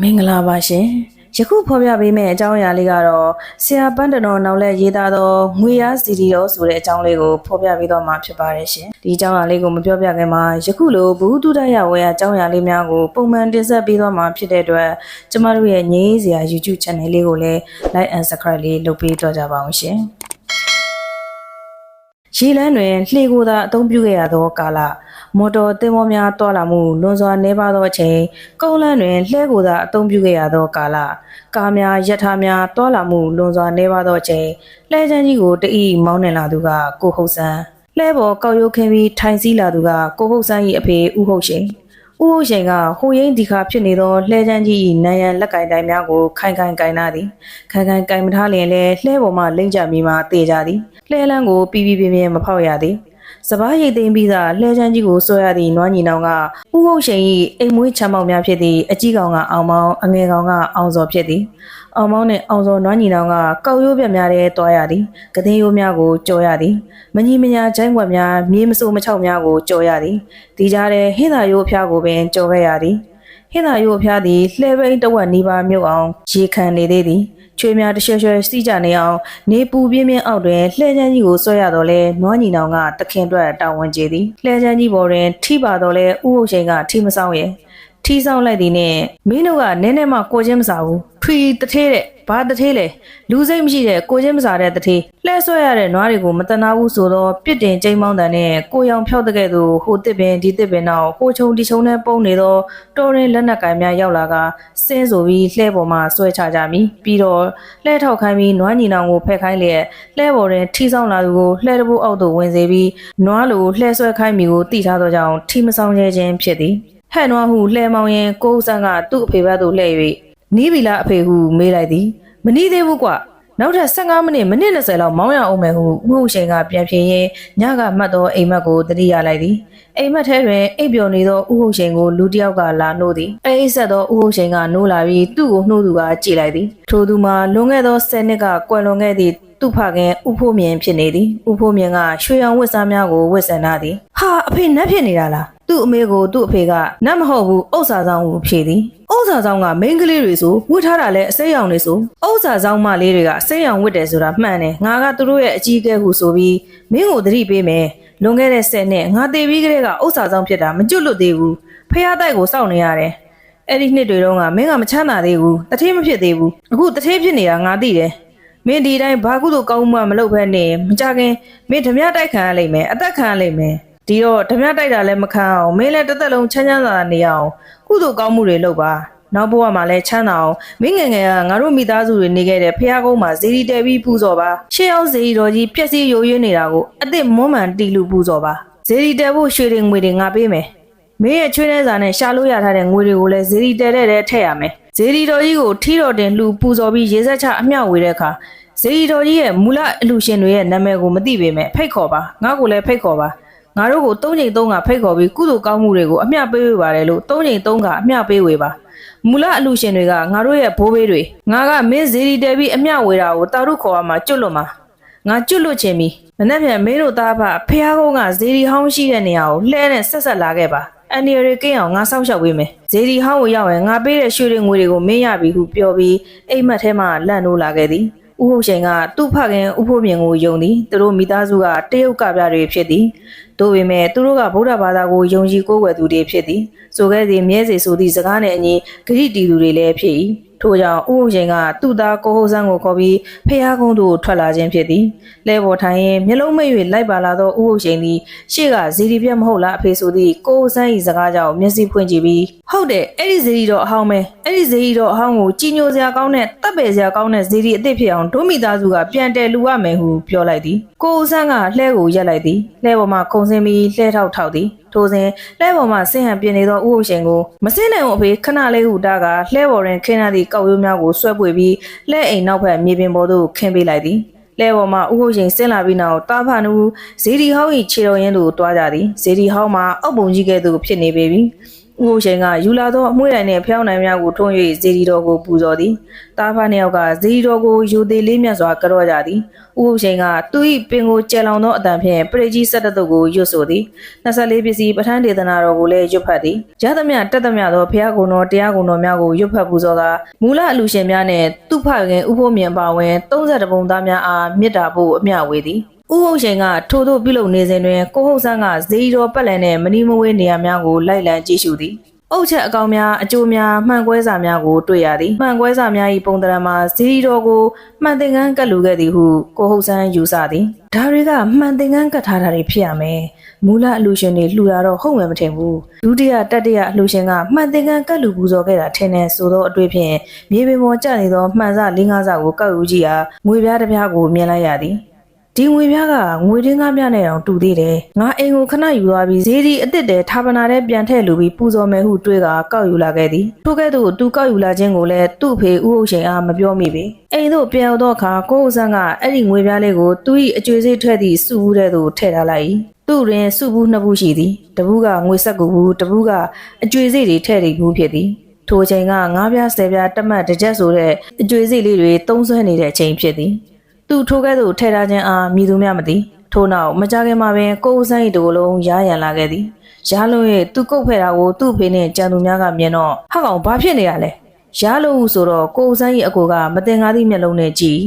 မင်္ဂလာပါရှင်ယခုဖော်ပြပေးမယ့်အကြောင်းအရာလေးကတော့ဆရာပန်းတတော်နောက်လက်ရေးသားသောငွေရစီဒီတော်ဆိုတဲ့အကြောင်းလေးကိုဖော်ပြပေးတော့မှာဖြစ်ပါတယ်ရှင်ဒီအကြောင်းအရာလေးကိုမပြောပြခင်မှာယခုလိုဘုဟုတုဒရဝေယအကြောင်းအရာလေးများကိုပုံမှန်တင်ဆက်ပေးတော့မှာဖြစ်တဲ့အတွက်ကျမတို့ရဲ့ငြိမ်းစရာ YouTube channel လေးကိုလည်း like and subscribe လေးလုပ်ပေးတော့ကြပါအောင်ရှင် ရေလန်းတွင်လှေကိုသာအသုံးပြုခဲ့ရသောကာလမော်တော်သင်္ဘောများတွာလာမှုလွန်စွာနှဲပါသောအချိန်ကုန်းလန်းတွင်လှဲကိုသာအသုံးပြုခဲ့ရသောကာလကားများယထာများတွာလာမှုလွန်စွာနှဲပါသောအချိန်လှဲချမ်းကြီးကိုတအိမောင်းနှင်လာသူကကိုဟုတ်ဆန်းလှဲပေါ်ကောက်ရုပ်ခင်းပြီးထိုင်စည်းလာသူကကိုဟုတ်ဆန်း၏အဖေဦးဟုတ်ရှိန်ဦးဟုတ်ရှိန်ကဟိုရင်းဒီခါဖြစ်နေသောလှဲချမ်းကြီး၏နံရံလက်ကင်တိုင်းများကိုခိုင်ခိုင်ကင်နာသည်ခိုင်ခိုင်ကင်မထားလျင်လည်းလှဲပေါ်မှလိမ့်ကြမိမှတေကြသည် လှဲလန်းကိုပြီးပြီးပြင်းပြင်းမဖောက်ရသည်စပားရိတ်သိမ်းပြီးသာလှဲချမ်းကြီးကိုဆွဲရသည့်နွားညီနောင်ကဥဟုတ်ရှိန်၏အိမ်မွေးချမ်းမောက်များဖြစ်သည့်အကြီးကောင်ကအောင်မောင်းအငယ်ကောင်ကအောင်စော်ဖြစ်သည်အောင်မောင်းနှင့်အောင်စော်နွားညီနောင်ကကောက်ရိုးပြက်များတဲ့တွားရသည်ကသိန်းရိုးများကိုကြော်ရသည်မညီမညာချိုင်းွက်များမြေမစိုးမချောက်များကိုကြော်ရသည်ဒီကြားထဲဟင်းသာရိုးအဖျားကိုပင်ကြော်ခဲ့ရသည်ဟင်းသာရိုးအဖျားသည်လှဲပိန်တဝက်နီးပါးမြုပ်အောင်ရေခံနေသေးသည် ချွေများတရွှဲရွှဲစီးကြနေအောင်နေပူပြင်းပြင်းအောက်တွင်လှဲချမ်းကြီးကိုဆွဲရတော့လဲနွားညီနောင်ကတခင်အတွက်တာဝန်ကျေသည်လှဲချမ်းကြီးပေါ်တွင်ထိပါတော့လဲဥဟုတ်ရှိန်ကထိမဆောင်ရဲ့ထီဆောင်လိုက်သည်နဲ့မင်းတို့ကနည်းနည်းမှကိုချင်းမစားဘူး ထွီတထေးတဲ့ဘာတထေးလဲလူစိတ်မရှိတဲ့ကိုချင်းမစားတဲ့တထေးလှဲဆွဲရတဲ့နွားတွေကိုမတနာဘူးဆိုတော့ပြစ်တင်ကျိမ်းမောင်းတန်နဲ့ကိုရောင်ဖြောက်တဲ့ကဲ့သို့ဟိုတစ်ပင်ဒီတစ်ပင်နောက်ဟိုချုံဒီချုံနဲ့ပုံနေတော့တော်ရင်လက်နက်ကင်များရောက်လာကစင်းဆိုပြီးလှဲပေါ်မှာဆွဲချကြမိပြီးတော့လှဲထောက်ခိုင်းပြီးနွားညီနောင်ကိုဖက်ခိုင်းလျက်လှဲပေါ်တွင်ထီဆောင်လာသူကိုလှဲတပုတ်အောက်သို့ဝင်စေပြီးနွားလိုလှဲဆွဲခိုင်းမိကိုတိထားသောကြောင့်ထီမဆောင်ရဲခြင်းဖြစ်သည်ဟဲ့နွားဟုလှဲမောင်ရင်ကိုဦးဆန်းကသူ့အဖေဘက်သို့လှည့်၍ နီးပြီလားအဖေဟုမေးလိုက်သည်မနီးသေးဘူးကွနောက်ထပ်15မိနစ်မိနစ်20လောက်မောင်းရအောင်မယ်ဟုဥဟုရှိန်ကပြန်ဖြေရင်းညကမှတ်သောအိမ်မက်ကိုတတိရလိုက်သည်အိမ်မက်ထဲတွင်အိပ်ပျော်နေသောဥဟုရှိန်ကိုလူတစ်ယောက်ကလာနှိုးသည်အိပ်ဆက်သောဥဟုရှိန်ကနိုးလာပြီးသူ့ကိုနှိုးသူကကြည်လိုက်သည်ထိုသူမှာလွန်ခဲ့သော10နှစ်ကကွယ်လွန်ခဲ့သည့်သူ့ဖခင်ဥဖို့မြင်ဖြစ်နေသည်ဥဖို့မြင်ကရွှေရောင်ဝတ်စားများကိုဝတ်ဆင်ထားသည်ဟာအဖေနတ်ဖြစ်နေတာလားသူ့အမေကိုသူ့အဖေကနတ်မဟုတ်ဘူးဥစ္စာဆောင်ကိုဖြေသည် ဥစ္စာဆောင်ကမိန်းကလေးတွေဆိုဝတ်ထားတာလဲအစိမ်းရောင်တွေဆိုဥစ္စာဆောင်မလေးတွေကအစိမ်းရောင်ဝတ်တယ်ဆိုတာမှန်တယ်ငါကသူတို့ရဲ့အကြီးအကဲဟုဆိုပြီးမင်းကိုသတိပေးမယ်လွန်ခဲ့တဲ့10နှစ်ငါတေပြီးကလေးကဥစ္စာဆောင်ဖြစ်တာမကျွတ်လွတ်သေးဘူးဖះတိုက်ကိုစောင့်နေရတယ်အဲ့ဒီနှစ်တွေတုန်းကမင်းကမချမ်းသာသေးဘူးတထေးမဖြစ်သေးဘူးအခုတထေးဖြစ်နေတာငါသိတယ်မင်းဒီတိုင်းဘာကုသိုလ်ကောင်းမှုမှမလုပ်ဖက်နဲ့မကြခင်မင်းဓမြတိုက်ခံရလိမ့်မယ်အသက်ခံရလိမ့်မယ် ဒီတော့ဓမြတိုက်တာလည်းမခံအောင်မင်းလည်းတစ်သက်လုံးချမ်းချမ်းသာသာနေအောင်ကုသိုလ်ကောင်းမှုတွေလုပ်ပါနောက်ဘဝမှာလည်းချမ်းသာအောင်မင်းငယ်ငယ်ကငါတို့မိသားစုတွေနေခဲ့တဲ့ဖះကုန်းမှာဇေဒီတဲပြီးပူဇော်ပါရှေးအောင်ဇေဒီတော်ကြီးပြက်စီးရိုးရွေးနေတာကိုအစ်စ်မွမ်းမှန်တီလူပူဇော်ပါဇေဒီတဲဖို့ရွှေတွေငွေတွေငါပေးမယ်မင်းရဲ့ချွေးနှဲစာနဲ့ရှာလို့ရထားတဲ့ငွေတွေကိုလည်းဇေဒီတဲတဲ့တဲ့ထည့်ရမယ်။ဇေဒီတော်ကြီးကိုထီတော်တင်လှူပူဇော်ပြီးရေစက်ချအမျှဝေတဲ့အခါဇေဒီတော်ကြီးရဲ့မူလအလူရှင်တွေရဲ့နာမည်ကိုမသိပေမဲ့ဖိတ်ခေါ်ပါငါ့ကိုလည်းဖိတ်ခေါ်ပါ ငါတို့ကို၃ချိန်၃ခါဖိတ်ခေါ်ပြီးကုသိုလ်ကောင်းမှုတွေကိုအမျှပေးဝေပါတယ်လို့၃ချိန်၃ခါအမျှပေးဝေပါမူလအလူရှင်တွေကငါတို့ရဲ့ဘိုးဘေးတွေငါကမင်းဇေဒီတဲပြီးအမျှဝေတာကိုတာရုခေါ်ရမှာကျွတ်လွတ်မှာငါကျွတ်လွတ်ခြင်းပြီမနေ့ပြန်မင်းတို့သားဖဖះကုန်းကဇေဒီဟောင်းရှိတဲ့နေရာကိုလှဲနဲ့ဆက်ဆက်လာခဲ့ပါအန်ဒီရီကင်းအောင်ငါစောင့်ရှောက်ပေးမယ်ဇေဒီဟောင်းကိုရောက်ရင်ငါပေးတဲ့ရွှေတွေငွေတွေကိုမင်းရပြီဟုပြောပြီးအိမ်မက်ထဲမှလန့်နိုးလာခဲ့သည် ဥဟုတ်ရှင်ကသူ့ဖခင်ဥဖို့မြင်ကိုယုံသည်သူတို့မိသားစုကတရုတ်ကပြတွေဖြစ်သည်တို့ပေမဲ့သူတို့ကဗုဒ္ဓဘာသာကိုယုံကြည်ကိုးကွယ်သူတွေဖြစ်သည်ဆိုခဲ့သည်မြဲစေဆိုသည့်စကားနှင့်အညီဂရိတီသူတွေလည်းဖြစ်၏ ထို့ကြောင့်ဥဟုတ်ရှင်ကသူ့သားကိုဟုတ်ဆန်းကိုခေါ်ပြီးဖះကုန်းသို့ထွက်လာခြင်းဖြစ်သည်လဲပေါ်ထိုင်ရင်မျက်လုံးမိတ်၍လိုက်ပါလာသောဥဟုတ်ရှင်သည်ရှေ့ကဇီဒီပြတ်မဟုတ်လားအဖေဆိုသည့်ကိုဟုတ်ဆန်း၏စကားကြောင့်မျက်စိဖွင့်ကြည့်ပြီးဟုတ်တယ်အဲ့ဒီဇီဒီတော့အဟောင်းပဲအဲ့ဒီဇီဒီတော့အဟောင်းကိုကြီးညိုစရာကောင်းတဲ့တပ်ပယ်စရာကောင်းတဲ့ဇီဒီအစ်စ်ဖြစ်အောင်ဒုမိသားစုကပြန်တယ်လူရမယ်ဟုပြောလိုက်သည်ကိုဟုတ်ဆန်းကလှဲကိုရက်လိုက်သည်လှဲပေါ်မှာခုံစင်းပြီးလှဲထောက်ထောက်သည် ထိုစဉ်လှဲပေါ်မှဆင်းဟန်ပြင်းနေသောဥဟုတ်ရှင်ကိုမစင်းနိုင်ဘူးအဖေခဏလေးဟုတားကလှဲပေါ်တွင်ခင်းရသည့်ကောက်ရိုးများကိုဆွဲပွေပြီးလှဲအိမ်နောက်ဘက်မြေပြင်ပေါ်သို့ခင်းပေးလိုက်သည်လဲပေါ်မှာဥဟုတ်ရှင်ဆင်းလာပြီးနောက်တားဖာနူဇေဒီဟောင်း၏ခြေတော်ရင်းသို့တွားကြသည်ဇေဒီဟောင်းမှာအောက်ပုံကြီးကဲ့သို့ဖြစ်နေပေပြီ ဥဥဟုတ်ရှင်ကယူလာသောအမွှေးတိုင်နှင့်ဖျောင်းနိုင်များကိုထွန်း၍ဇေဒီတော်ကိုပူဇော်သည်တားဖားနှစ်ယောက်ကဇေဒီတော်ကိုယူသေးလေးမြတ်စွာကြော့ကြသည်ဥဟုတ်ရှင်ကသူ၏ပင်ကိုကျယ်လောင်သောအတန်ဖြင့်ပရိကြီးဆက်တတုတ်ကိုရွတ်ဆိုသည်24ပစ္စည်းပဋ္ဌာန်းဒေသနာတော်ကိုလည်းရွတ်ဖတ်သည်ရသမျှတက်သမျှသောဖျားကုံတော်တရားကုံတော်များကိုရွတ်ဖတ်ပူဇော်ကမူလအလူရှင်များနှင့်သူ့ဖခင်ဥဖို့မြင်ပါဝင်32ပုံသားများအားမေတ္တာပို့အမျှဝေသည် ဥဟုတ်ရှင်ကထို့သို့ပြုလုပ်နေစဉ်တွင်ကိုဟုတ်ဆန်းကဇေဒီတော်ပတ်လည်နှင့်မနီမဝေးနေရာများကိုလိုက်လံကြည့်ရှုသည်အုတ်ချက်အကောင်များအကျိုးများမှန်ကွဲစာများကိုတွေ့ရသည်မှန်ကွဲစာများ၏ပုံသဏ္ဍာန်မှာဇီဒီတော်ကိုမှန်သင်္ကန်းကတ်လူခဲ့သည်ဟုကိုဟုတ်ဆန်းယူဆသည်ဒါတွေကမှန်သင်္ကန်းကတ်ထားတာတွေဖြစ်ရမယ်မူလအလူရှင်တွေလှူတာတော့ဟုတ်မှမထင်ဘူးဒုတိယတတိယအလူရှင်ကမှန်သင်္ကန်းကတ်လူပူဇော်ခဲ့တာထင်တယ်ဆိုတော့အတွေ့ဖြင့်မြေပြင်ပေါ်ကျနေသောမှန်စ၄၅စကိုကောက်ယူကြည့်ရာငွေပြားတစ်ပြားကိုမြင်လိုက်ရသည် ဒီငွေပြားကငွေတင်းကားများနဲ့တောင်တူသေးတယ်။ငါအိမ်ကိုခဏယူသွားပြီးဈေးဒီအစ်စ်တဲဌာပနာထဲပြန်ထည့်လူပြီးပူဇော်မယ်ဟုတွေးကကောက်ယူလာခဲ့သည်။ထို့ကဲ့သို့သူကောက်ယူလာခြင်းကိုလည်းသူ့ဖေဥဟုတ်ရှင်အားမပြောမိပေ။အိမ်သို့ပြန်ရောက်သောအခါကိုဟုတ်ဆန်းကအဲ့ဒီငွေပြားလေးကိုသူ့၏အကျွေးစိတ်ထွက်သည့်စုဘူးတဲ့သို့ထည့်ထားလိုက်၏။သူ့တွင်စုဘူးနှစ်ဘူးရှိသည်။တစ်ဘူးကငွေဆက်ကူဘူးတစ်ဘူးကအကျွေးစိတ်တွေထည့်နေဘူးဖြစ်သည်။ထိုအချိန်ကငါးပြားဆယ်ပြားတက်မှတ်တစ်ချက်ဆိုတဲ့အကျွေးစိတ်လေးတွေသုံးဆွဲနေတဲ့အချိန်ဖြစ်သည်။ သူထိုကဲ့သို့ထဲထားခြင်းအားမြည်သူများမသိထို့နောက်မကြခင်မှာပင်ကိုဦးဆိုင်၏တကိုယ်လုံးရားရန်လာခဲ့သည်ရားလုံး၍သူကုတ်ဖဲ့တာကိုသူ့ဖေနှင့်ကြံသူများကမြင်တော့ဟကောင်ဘာဖြစ်နေရလဲရားလုံးဟုဆိုတော့ကိုဦးဆိုင်၏အကိုကမတင်ကားသည့်မျက်လုံးနဲ့ကြည်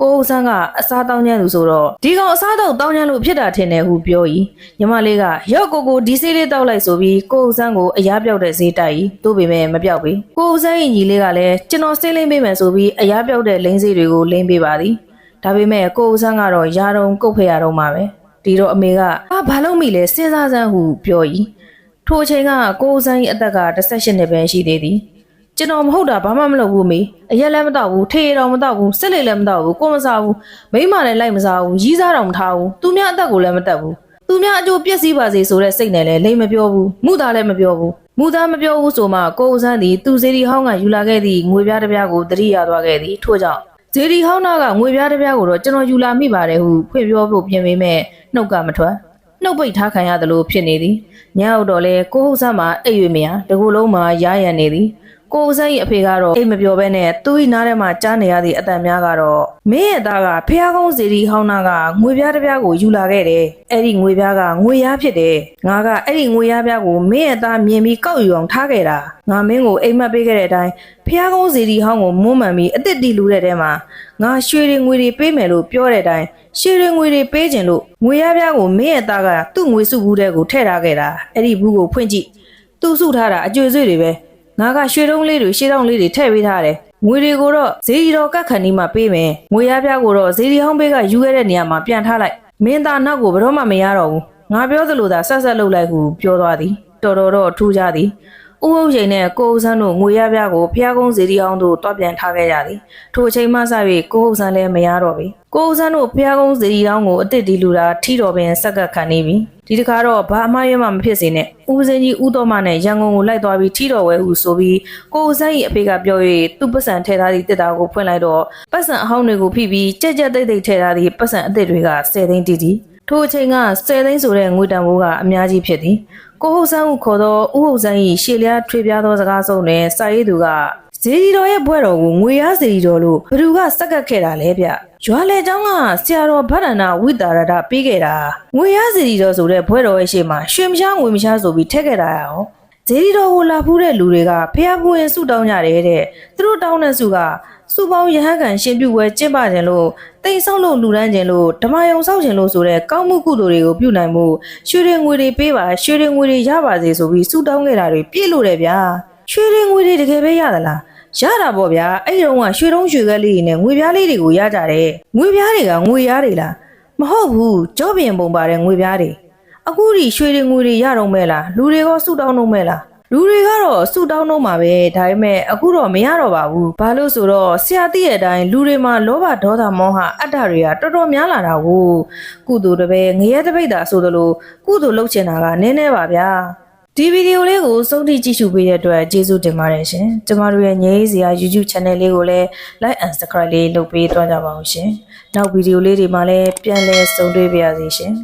ကိုဦးဆန်းကအစားတောင်းညံ့သူဆိုတော့ဒီကောင်အစားတော့တောင်းညံ့လို့ဖြစ်တာထင်တယ်ဟုပြော၏ညီမလေးကရော့ကိုကိုဒီဆေးလေးတောက်လိုက်ဆိုပြီးကိုဦးဆန်းကိုအရားပြောက်တဲ့ဈေးတိုက်၏သို့ပေမဲ့မပြောက်ပေကိုဦးဆန်း၏ညီလေးကလည်းကျွန်တော်ဆေးလိမ့်ပေးမယ်ဆိုပြီးအရားပြောက်တဲ့လိမ့်ဈေးတွေကိုလိမ့်ပေးပါသည် ဒါပေမဲ့ကိုဦးဆန်းကတော့ယာတုံကုတ်ဖက်ရတော့မှာပဲဒီတော့အမေကအာဘာလို့မိလဲစဉ်းစားစမ်းဟုပြော၏ထိုအချိန်ကကိုဦးဆန်း၏အသက်က18နှစ်ပဲရှိသေးသည်ကျွန်တော်မဟုတ်တာဘာမှမလုပ်ဘူးမေအရက်လည်းမတော့ဘူးထေရတော်မတော့ဘူးစစ်လေးလည်းမတော့ဘူးကိုမစားဘူးမိမလည်းလိုက်မစားဘူးရီးစားတော်မထားဘူးသူများအသက်ကိုလည်းမတက်ဘူးသူများအကျိုးပြည့်စည်ပါစေဆိုတဲ့စိတ်နဲ့လည်းလိမ်မပြောဘူးမှုသားလည်းမပြောဘူးမှုသားမပြောဘူးဆိုမှကိုဦးဆန်းသည်သူစီဒီဟောင်းကယူလာခဲ့သည့်ငွေပြားတစ်ပြားကိုတတိယသွားခဲ့သည်ထို့ကြောင့် ဇေဒီဟောင်းနာကငွေပြားတစ်ပြားကိုတော့ကျွန်တော်ယူလာမိပါတယ်ဟုဖွင့်ပြောဖို့ပြင်ပေမဲ့နှုတ်ကမထွက်နှုတ်ပိတ်ထားခံရတယ်လို့ဖြစ်နေသည်ညအောင်တော့လေကိုဟုတ်ဆန်းမှာအိပ်ရွေမရတကူလုံးမှာရားရံနေသည် ကိုဦးဆန်း၏အဖေကတော့အိမ်မပြောဘဲနဲ့သူ့၏နားထဲမှာကြားနေရသည့်အတန်များကတော့မင်းရဲ့သားကဖះကုန်းဇေဒီဟောင်းနာကငွေပြားတစ်ပြားကိုယူလာခဲ့တယ်အဲ့ဒီငွေပြားကငွေရားဖြစ်တယ်ငါကအဲ့ဒီငွေရားပြားကိုမင်းရဲ့သားမြင်ပြီးကောက်ယူအောင်ထားခဲ့တာငါမင်းကိုအိမ်မက်ပေးခဲ့တဲ့အတိုင်းဖះကုန်းဇေဒီဟောင်းကိုမွမ်းမှန်ပြီးအစ်စ်တီလူတဲ့ထဲမှာငါရွှေတွေငွေတွေပေးမယ်လို့ပြောတဲ့အတိုင်းရွှေတွေငွေတွေပေးခြင်းလို့ငွေရားပြားကိုမင်းရဲ့သားကသူ့ငွေစုဘူးတဲ့ကိုထည့်ထားခဲ့တာအဲ့ဒီဘူးကိုဖွင့်ကြည့်သူစုထားတာအကျွေဆွေတွေပဲ ငါကရွှေတုံးလေးတွေရှေးတုံးလေးတွေထည့်ပေးထားတယ်ငွေတွေကိုတော့ဇေဒီတော်ကတ်ခဏီမှပေးမယ်ငွေရပြားကိုတော့ဇေဒီဟောင်းဘေးကယူခဲ့တဲ့နေရာမှာပြန်ထားလိုက်မင်းသားနောက်ကိုဘယ်တော့မှမရတော့ဘူးငါပြောသလိုသာဆက်ဆက်လုပ်လိုက်ဟုပြောသွားသည်တော်တော်တော့ထူးကြသည် ဥဟုတ်ရိန်နဲ့ကိုဦးဆန်းတို့ငွေရပြားကိုဖျားကုန်းဇေဒီအောင်တို့တွားပြန်ထားခဲ့ကြသည်ထိုအချိန်မှစ၍ကိုဟုတ်ဆန်းလည်းမရတော့ပြီကိုဦးဆန်းတို့ဖျားကုန်းဇေဒီအောင်ကိုအစ်စ်တီလူတာထီတော်ပင်ဆက်ကပ်ခံနေပြီဒီတခါတော့ဘာအမှားရွေးမှမဖြစ်စေနဲ့ဦးစင်းကြီးဦးတော်မနဲ့ရန်ကုန်ကိုလိုက်သွားပြီးထီတော်ဝဲဟုဆိုပြီးကိုဦးဆန်း၏အဖေကပြော၍သူ့ပတ်စံထဲထားသည့်တစ်တာကိုဖွင့်လိုက်တော့ပတ်စံအဟောင်းတွေကိုဖိပြီးကြက်ကြက်တိတ်တိတ်ထဲထားသည့်ပတ်စံအသစ်တွေက10သိန်းတီတီထိုအချိန်က10သိန်းဆိုတဲ့ငွေတန်ဖိုးကအများကြီးဖြစ်သည် ကိုဟုတ်ဆန်းကိုခေါ်သောဥဟုတ်ဆန်း၏ရှေ့လျားထွေပြားသောစကားစုံနဲ့စာရေးသူကဇေဒီတော်ရဲ့ဘွဲ့တော်ကိုငွေရဇေဒီတော်လို့ဘသူကစက်ကတ်ခဲ့တာလဲဗျရွာလေတောင်းကဆရာတော်ဗဒနာဝိတာရဒပေးခဲ့တာငွေရဇေဒီတော်ဆိုတဲ့ဘွဲ့တော်ရဲ့ရှေ့မှာရွှေမရှားငွေမရှားဆိုပြီးထည့်ခဲ့တာရော ဇေဒီတော်ကိုလာဖူးတဲ့လူတွေကဖះဖူးရင်ဆုတောင်းကြတယ်တဲ့သူတို့တောင်းတဲ့ဆုကစုပေါင်းရဟန်းကန်ရှင်ပြုပွဲကျင့်ပခြင်းလို့တိမ်ဆောက်လို့လူဒန်းခြင်းလို့ဓမ္မယုံဆောက်ခြင်းလို့ဆိုတဲ့ကောင်းမှုကုသိုလ်တွေကိုပြုနိုင်မှုရွှေတွေငွေတွေပေးပါရွှေတွေငွေတွေရပါစေဆိုပြီးဆုတောင်းခဲ့တာတွေပြည့်လို့တယ်ဗျာရွှေတွေငွေတွေတကယ်ပဲရသလားရတာပေါ့ဗျာအဲ့ဒီတော့ကရွှေတုံးရွှေကလေးတွေနဲ့ငွေပြားလေးတွေကိုရကြတယ်ငွေပြားတွေကငွေရားတွေလားမဟုတ်ဘူးကြောပြင်ပုံပါတဲ့ငွေပြားတွေ အခုဒီရွှေတွေငွေတွေရတော့မဲ့လားလူတွေကဆုတောင်းတော့မဲ့လားလူတွေကတော့ဆူတောင်းတော့မှာပဲဒါပေမဲ့အခုတော့မရတော့ပါဘူးဘာလို့ဆိုတော့ဆရာသိရဲ့အတိုင်းလူတွေမှာလောဘဒေါသမောဟအတ္တတွေကတော်တော်များလာတာကိုကုသိုလ်တစ်ပဲငရဲတစ်ပိတ်တာဆိုသလိုကုသိုလ်လုပ်ချင်တာကနည်းနည်းပါဗျာဒီဗီဒီယိုလေးကိုစုံထိကြည့်ရှုပေးတဲ့အတွက်ကျေးဇူးတင်ပါတယ်ရှင်ကျမတို့ရဲ့ငြိမ်းစရာ YouTube channel လေးကိုလည်း like and subscribe လေးလုပ်ပေးသွားကြပါဦးရှင်နောက်ဗီဒီယိုလေးတွေမှာလည်းပြန်လည်ဆုံတွေ့ပါရစေရှင်